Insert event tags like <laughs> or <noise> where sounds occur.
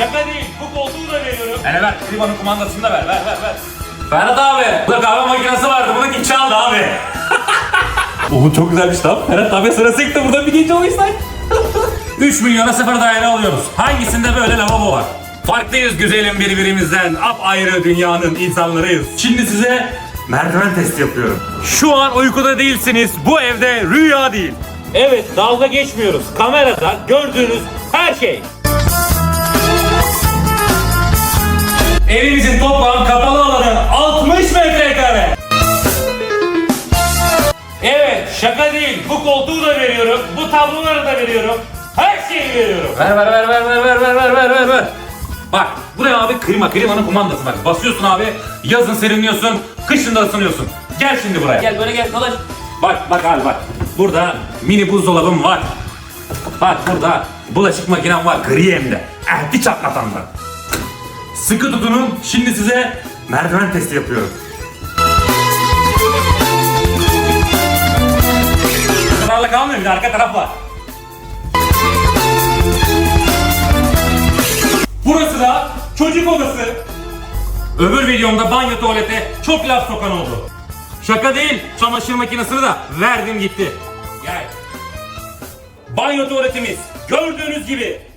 şaka değil. Bu koltuğu da veriyorum. Hele ver, klimanın kumandasını da ver, ver, ver, ver. Ferhat abi, burada kahve makinesi vardı, bunu kim çaldı abi? <laughs> Oğlum çok güzelmiş lan. Ferhat abi sırası yıktı, burada bir gece oysak. <laughs> 3 milyona sıfır daire alıyoruz. Hangisinde böyle lavabo var? Farklıyız güzelim birbirimizden. Ap ayrı dünyanın insanlarıyız. Şimdi size merdiven testi yapıyorum. Şu an uykuda değilsiniz. Bu evde rüya değil. Evet dalga geçmiyoruz. Kamerada gördüğünüz her şey. Evimizin toplam kapalı alanı 60 metrekare. Evet şaka değil. Bu koltuğu da veriyorum. Bu tabloları da veriyorum. Her şeyi veriyorum. Ver ver ver ver ver ver ver ver ver ver ver. Bak buraya abi klima klimanın kumandası bak. Basıyorsun abi yazın serinliyorsun kışın da ısınıyorsun. Gel şimdi buraya. Gel böyle gel dolaş. Bak bak abi bak. Burada mini buzdolabım var. Bak burada bulaşık makinem var gri hem de. Ehdi çatlatanlar. Sıkı tutunun şimdi size merdiven testi yapıyorum. Kararla kalmıyor bir de arka taraf var. Burası da çocuk odası. Öbür videomda banyo tuvalete çok laf sokan oldu. Şaka değil, çamaşır makinesini de verdim gitti. Gel. Banyo tuvaletimiz gördüğünüz gibi